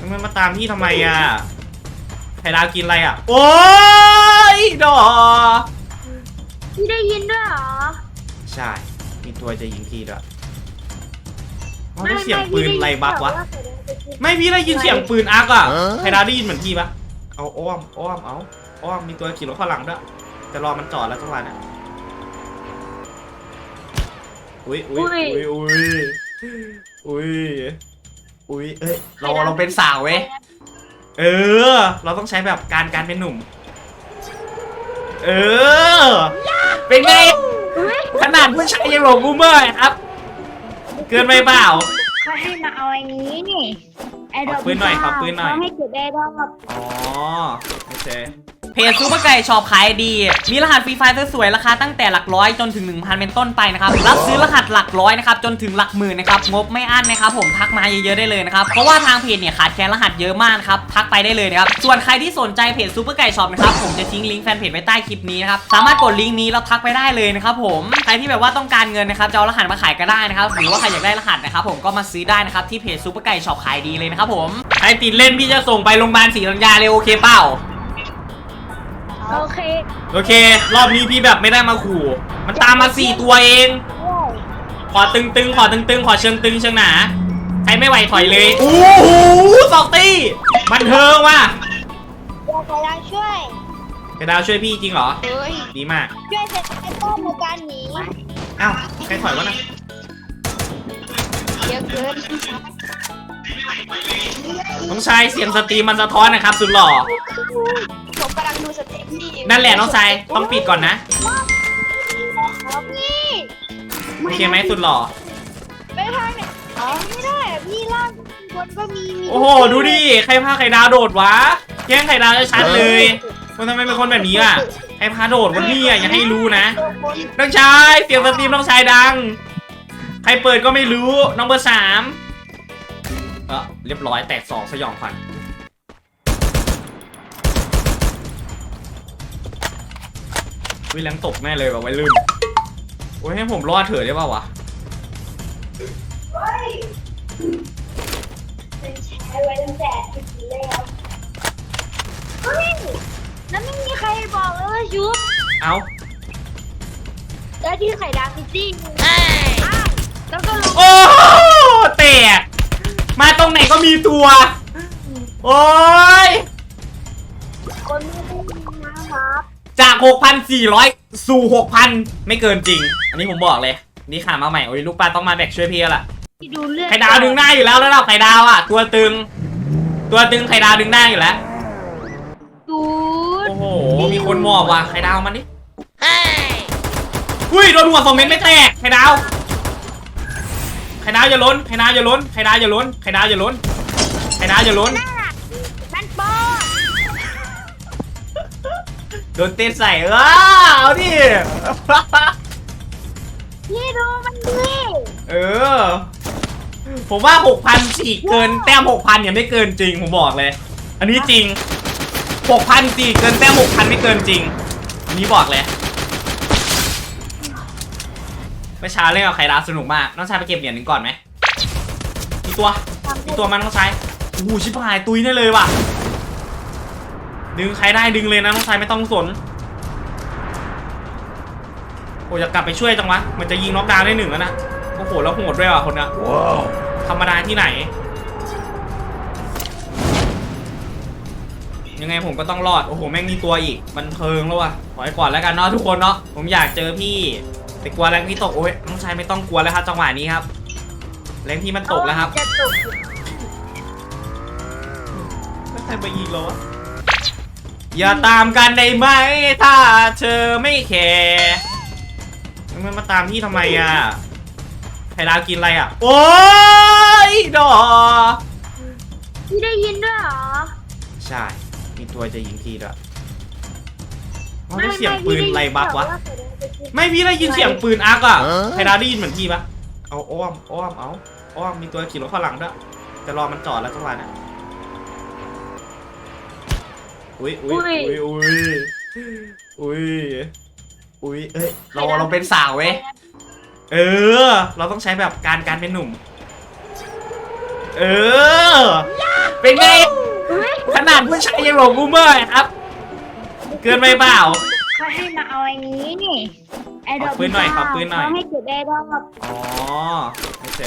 มันมาตามพี่ทำไมอะไข่ดาวกินอะไรอะ โอ้ยดอพี่ได้ยินด้วยเหรอ ใช่ มีตัวจะยิงพี่ด้วยอ๋อได้เสียงปืนอะไรบักวะ ไม่พี่ได้ยินเสียงปืนอักอะไข่ดาวได้ยินเหมือนพี่ปะเอาอ้อมอ้อมเอาอ้อมมีตัวขี่รถข้างหลังด้วยจะรอมันจอดแล้วจังหวะเนี้ยอุ้ยอุ้ยอุ้ยอุ้ยอุ้ย อุ้ยเอ้ยเราเราเป็นสาวเว้ยเออ เราต้องใช้แบบการการเป็นหนุ่ม เออ เป็นไง ขนาดผู้ชายยังหลงกูเมื่อยครับ เกินไปเปล่า เขาให้มาเอาไอ้นี้นี่ไอ้ดอกขอปืนหน่อยขอปืนหน่อย เขาให้เก็บไอ้ดอก อ๋อโอเคเพ จซูเปอร์ไก่ชอบขายดี มีรหัสฟรีไฟล์สวยๆราคาตั้งแต่หลักร้อยจนถึง 1,000 เป็นต้นไปนะครับ รับซื้อรหัสหลักร้อยนะครับจนถึงหลักหมื่นนะครับงบไม่อั้นนะครับผมทักมาเยอะๆได้เลยนะครับ เพราะว่าทางเพจเนี่ยขาดแคลนรหัสเยอะมากนะครับทักไปได้เลยนะครับ ส่วนใครที่สนใจเพจซูเปอร์ไก่ชอปนะครับผมจะทิ้งลิงก์แฟนเพจไว้ใต้คลิปนี้นะครับ สามารถกดลิงก์นี้แล้วทักไปได้เลยนะครับผมใครที่แบบว่าต้องการเงินนะครับจะเอารหัสมาขายก็ได้นะครับหรือว่าใครอยากได้รหัสนะครับผมก็มาซื้อได้นะครับที่เพจซูเปอร์ไก่ชอปขายดีเลยนะครับผมไอติดเล่นพี่จะส่งไปโรงพยาบาลศรีธัญญาเลยโอเคเปล่า โอเคโอเค รอบนี้พี่แบบไม่ได้มาขู่ มันตามมาสี่ตัวเอง ขอตึงตึงๆขอตึงตึงๆ ขอเชิงตึงเชิงหนา ใครไม่ไหวถอยเลย โอ้โหสองตีบันเทิงว่ะเดี๋ยวใครได้ช่วยกระดาวช่วยพี่จริงเหรอ เฮ้ยดีมาก ช่วยเสร็จไอ้ต้นในการหนีอ้าวใครถอยวะนะเยอะเกินน้องชายเสียงสตรีมมันสะท้อนนะครับ สุดหล่อ ผมกำลังดูสเต็ปพี่นั่นแหละน้องชายต้องปิดก่อนนะครับพี่โอเคไหมสุดหล่อไปทางไหนอ๋อไม่ได้อะพี่ล่างบนก็มีมีโอ้โหดูดิใครพาไข่ดาวโดดวะแย่งไข่ดาวชัดๆเลยมันทำไมเป็นคนแบบนี้อะใครพาโดดวันนี้อะอย่าให้รู้นะน้องชายเสียงสตรีมน้องชายดัง ใครเปิดก็ไม่รู้น้องเบอร์สามเออเรียบร้อยแตกสองสยองขวัญ วิแรงตกแน่เลยว่ะไว้ลืมโอ้ยให้ผมรอดเถอะได้ป่าวะเป็นแชร์ไว้ตั้งแต่สิบปีแล้วเฮ้ยแล้วไม่มีใครบอกเลยว่าชุบเอ้าแล้วที่ไข่ดาวซิตี้อ้าวแล้วก็ลงโอ้แตกมาตรงไหนก็มีตัว โอ้ยคนไม่ จาก 6,400 สู่ 6,000 ไม่เกินจริง อันนี้ผมบอกเลย นี่ขามาใหม่ โอ้ยลูกปลาต้องมาแบกช่วยพี่แล้วล่ะที่ดูเลือดไข่ดาวดึงได้อยู่แล้วแล้วเราไข่ดาวอะ ตัวตึง ตัวตึงไข่ดาวดึงได้อยู่แล้ว ดูดโอ้โห มีคนหมอบว่ะไข่ดาวมันดิอุ้ยโดนหัวสองเม็ดไม่แตกไข่ดาวไข่ดาวอย่าล้นไข่ดาวอย่าล้นไข่ดาวอย่าล้นไข่ดาวอย่าล้นไข่ดาวอย่าล้นมัน ดนเต้นใส่เออเอาดิ พี่ดูมันดิเออ ผมว่า 6,000สี่เกินแต้ม 6,000เนี่ยไม่เกินจริง ผมบอกเลย อันนี้จริง 6,000สี่เกินแต้ม 6,000 ไม่เกินจริง อันนี้บอกเลยเมื่อเช้าเล่นกับไข่ดาวสนุกมาก น้องชายไปเก็บเหรียญหนึ่งก่อนไหมมีตัว มีตัวมันน้องชายโอ้โหชิบหายตุยได้เลยว่ะ ดึงใครได้ดึงเลยนะน้องชายไม่ต้องสน โอ้อยากกลับไปช่วยจังวะ มันจะยิงน็อกดาวน์ได้หนึ่งแล้วนะ โอ้โหแล้วโหดด้วยว่ะคนนะธรรมดาที่ไหน ยังไงผมก็ต้องรอด โอ้โห แม่งมีตัวอีก มันเทิงแล้วว่ะ ขอให้ก่อนแล้วกันเนาะทุกคนเนาะ ผมอยากเจอพี่ แต่กลัวแรงพี่ตก โอ้ยน้องชายไม่ต้องกลัวแล้วครับจังหวะนี้ครับ แรงพี่มันตกแล้วครับจะตกแล้วใครไปยิงเราวะ อย่าตามกันได้ไหม ถ้าเธอไม่แคร์มันมาตามพี่ทำไมอะไข่ดาวกินอะไรอะ โอ้ยดอพี่ได้ยินด้วยเหรอ ใช่มีตัวจะยิงพี่ด้วยอ๋อได้เสียงปืนอะไรบักวะ ไม่พี่ได้ยินเสียงปืนอักอะไข่ดาวได้ยินเหมือนพี่ปะเอาอ้อมอ้อมเอาอ้อมมีตัวขี่รถข้างหลังด้วยจะรอมันจอดแล้วจังหวะเนี้ อุ้ยอุ้ยอุ้ยอุ้ยอุ้ยอุ้ยเอ้ยเราเราเป็นสาวเว้ยเออ เราต้องใช้แบบการการเป็นหนุ่ม เออ เป็นไงอุ้ยขนาดผู้ชายยังหลงบูมเมอร์ครับ เกินไปเปล่าเขาให้มาเอาไอ้นี้นี่ไอ้ดอกขอปืนหน่อยขอปืนหน่อยเขาให้เก็บไอ้ดอกอ๋อโอเค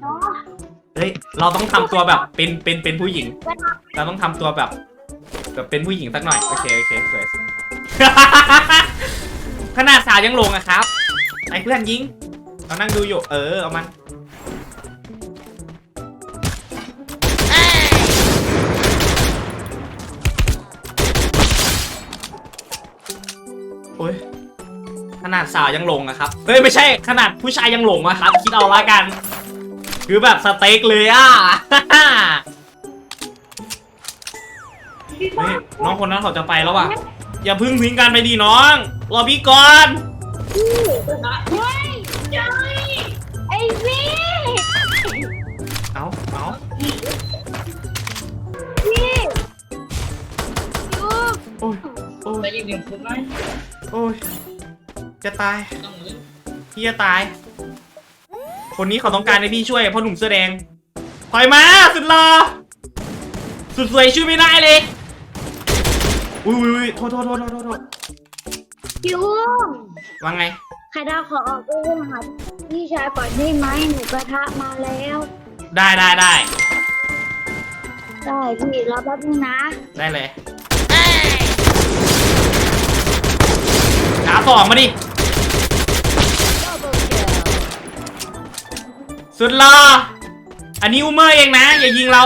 เนาะเฮ้ยเราต้องทำตัวแบบเป็นเป็นเป็นผู้หญิงก็ทเราต้องทำตัวแบบ แบบเป็นผู้หญิงสักหน่อย โอเค โอเคสวย ขนาดสาวยังลงอะครับไอ้เพื่อนยิงเรานั่งดูอยู่ เออ เอามันโอ้ยขนาดสาวยังลงอะครับ เฮ้ย ไม่ใช่ขนาดผู้ชายยังหลงอะครับ คิดเอาละกัน คือแบบสเต็กเลยอะ พี่เฮ้ยน้องคนนั้นเขาจะไปแล้วว่ะ อย่าเพึ่งทิ้งกันไปดีน้อง รอพี่ก่อน เฮ้ยจอยไอ้พี่เอาเอาพี่ดูโอ้ยโอ้ยได้ยินเสียงปืนไหมโอ้ยจะตาย ต้องมือพี่จะตาย คนนี้เขาต้องการให้พี่ช่วยเพราะหนุ่มเสื้อแดงถอยมา สุดรอสุดสวยช่วยไม่ได้เลย อุ้ยอุ้ยอุ้ยโทษโทษโทษโทษโทษโทษพี่อุ้มว่าไง ใครดาวขอออกไปเรื่องหาพี่ชายก่อนได้ไหมหนูกระทะมาแล้ว ได้ได้ได้ได้พี่รอแป๊บนึงนะได้เลยขาสองมาดิ สุดรออันนี้อูเมอร์เองนะ อย่ายิงเรา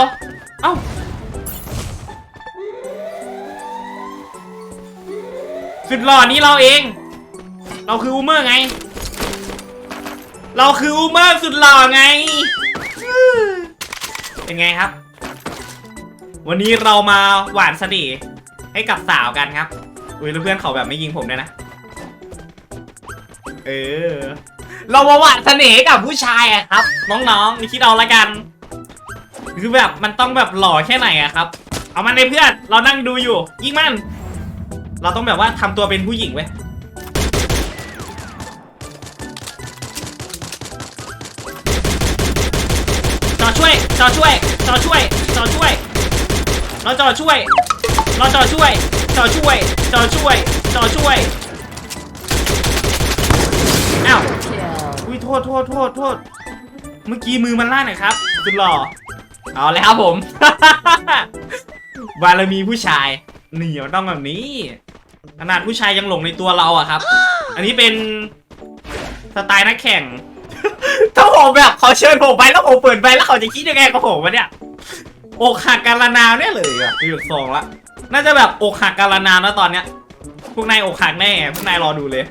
เอ้า สุดหล่อนี้เราเอง เราคืออูเมอร์ไง เราคืออูเมอร์สุดหล่อไง เป็นไงครับ วันนี้เรามาหวานเสน่ห์ให้กับสาวกันครับ อุ้ยแล้วเพื่อนเขาแบบไม่ยิงผมด้วยนะ เออ เรามาหวานเสน่ห์กับผู้ชายอะครับ น้องๆนี่คิดเอาละกัน คือแบบมันต้องแบบหล่อแค่ไหนอะครับ เอามันในเพื่อน เรานั่งดูอยู่ ยิงมัน เราต้องแบบว่าทำตัวเป็นผู้หญิงเว้ยจอช่วยจอช่วยจอช่วยจอช่วยเราจอช่วยเราจอช่วยจอช่วยจอช่วยจอช่วยอ้าวอุ้ยโทษโทษโทษโทษเมื่อกี้มือมันลั่นนะครับสุดหล่อเอาเลยครับผมบารมีผู้ชายนี่มันต้องแบบนี้ ขนาดผู้ชายยังหลงในตัวเราอะครับ อันนี้เป็นสไตล์นักแข่ง ถ้าผมแบบเขาเชิญผมไปแล้วผมเปิดไปแล้วเขาจะคิดยังไงกับผมวะเนี่ยอกหักกันลนาวเนี่ยเลยอะปีสองละน่าจะแบบอกหักกันลนาวนะตอนเนี้ยพวกนายอกหักแน่พวกนายรอดูเลย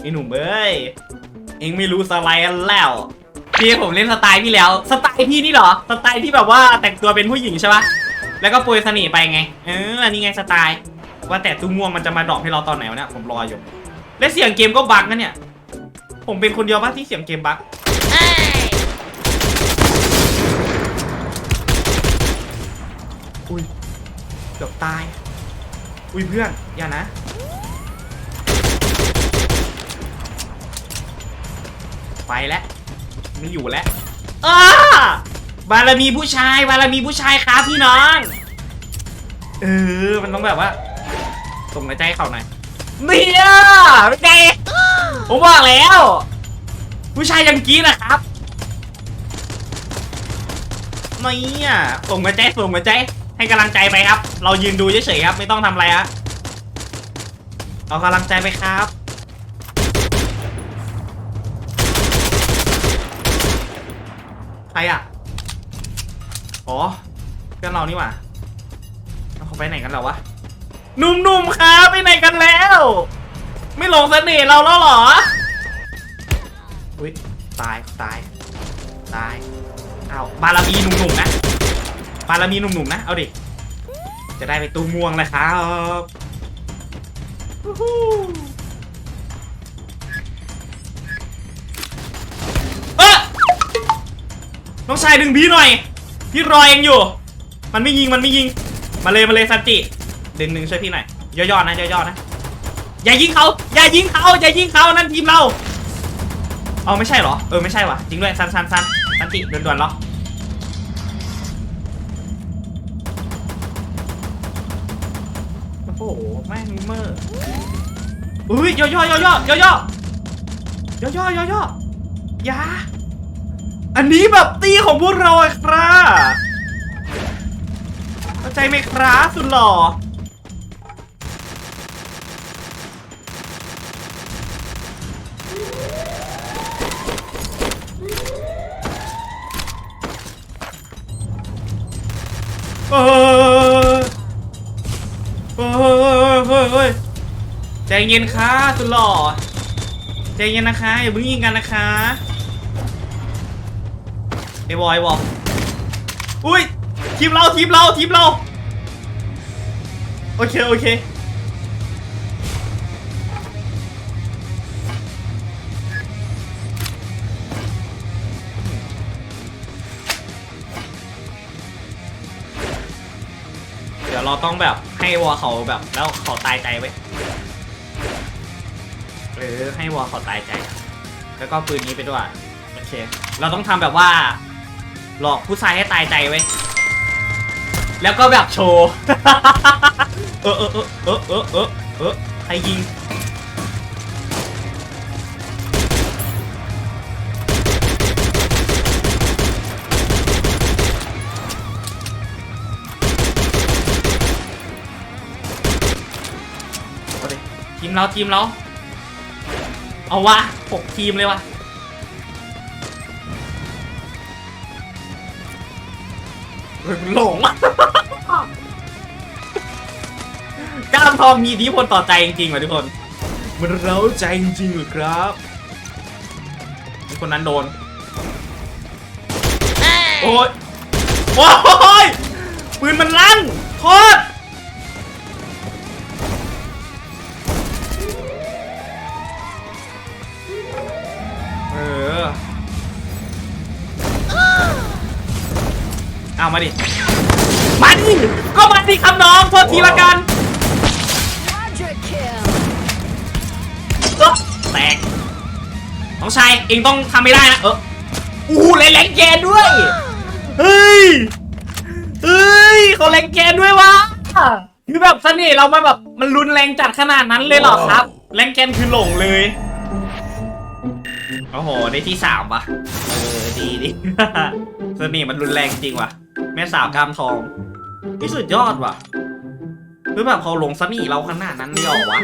ไอ้หนุ่มเอ้ยเองไม่รู้สไลด์แล้วพี่ผมเล่นสไตล์พี่แล้ว สไตล์พี่นี่เหรอ สไตล์ที่แบบว่าแต่งตัวเป็นผู้หญิงใช่ปะแล้วก็โปรยเสน่ห์ไปไง เอออันนี้ไงสไตล์ ว่าแต่ตู้ม่วงมันจะมาดรอปให้เราตอนไหนวะเนี่ยผมรออยู่ และเสียงเกมก็บั๊กนะเนี่ย ผมเป็นคนเดียวปะที่เสียงเกมบั๊กอุ้ยเกือบตาย อุ้ยเพื่อนอย่านะ ไปแล้วไม่อยู่แล้วอ้าบารมีผู้ชายบารมีผู้ชายครับพี่น้อง เออ มันต้องแบบว่า ส่งในใจให้เขาหน่อยเนี่ยเป็นไงผมบอกแล้ว ผู้ชายยังกรี้นะครับเนี่ยส่งมาใจส่งมาใจให้กำลังใจไปครับ เรายืนดูเฉยๆครับ ไม่ต้องทำอะไรฮะเอากำลังใจไปครับ ใครอะอ๋อเพื่อนเรานี่หว่าเอาเขาไปไหนกันแล้ววะ หนุ่มๆครับไปไหนกันแล้ว ไม่หลงเสน่ห์เราแล้วเหรอ อุ้ยตายตายตายเอาบารมีหนุ่มๆนะบารมีหนุ่มๆนะ เอาดิ จะได้ไปตูม่วงเลยครับเอ๊ะน้องชายดึงพี่หน่อย พี่รอเองอยู่ มันไม่ยิงมันไม่ยิง มาเลยมาเลยซันจิ ดึงหนึ่งช่วยพี่หน่อยย่อๆนะย่อๆนะอย่ายิงเขาอย่ายิงเขาอย่ายิงเขานั่นทีมเราเอาไม่ใช่เหรอเออไม่ใช่วะจริงด้วยสันสันซันสันติด่วนๆเหรอโอ้โหแม่งเมอร์อุ้ยย่อย่อย่อย่อย่อย่อย่อย่อย่อย่ยาอันนี้แบบตีของพวกเราครับเข้าใจไหมครับสุดหล่อ ใจเย็นค่ะสุดหล่อใจเย็นนะคะอย่าเพิ่งยิงกันนะคะไอ้บอยบอกอุ้ยทีมเราทีมเราทีมเราโอเคโอเคเดี๋ยวเราต้องแบบให้วอเขาแบบแล้วเขาตายใจไว้ เออให้วอเขาตายใจ แล้วก็ปืนนี้ไปด้วย โอเค เราต้องทำแบบว่า หลอกผู้ชายให้ตายใจไว้ แล้วก็แบบโชว์ เออเออเออเออเออเออเออใครยิงเอาดิทีมเราทีมเรา เอาวะหกทีมเลยวะเฮ้ยมันหลงกล้ามทองมีอิทธิพลต่อใจจริงๆว่ะทุกคน มันเร้าใจจริงๆเหรอครับมีคนนั้นโดน โอ้ยโอ้ยปืนมันลั่นโคต มาดิ มาดิ ก็มาดิครับน้อง โทษทีละกัน แตก น้องชาย เองต้องทำไม่ได้นะ เอออู้หูเล่นแรงแกนด้วย เฮ้ย เฮ้ยเขาแรงแกนด้วยวะคือแบบเสน่เรามันแบบมันรุนแรงจัดขนาดนั้นเลยเหรอครับ แรงแกนคือหลงเลย โอ้โห ได้ที่สามว่ะเออ ดีดีเสน่มันรุนแรงจริงวะ แม่สาวกามทองพี่สุดยอดว่ะคือแบบเขาหลงสนิทเราขนาดนั้นเลยเหรอวะ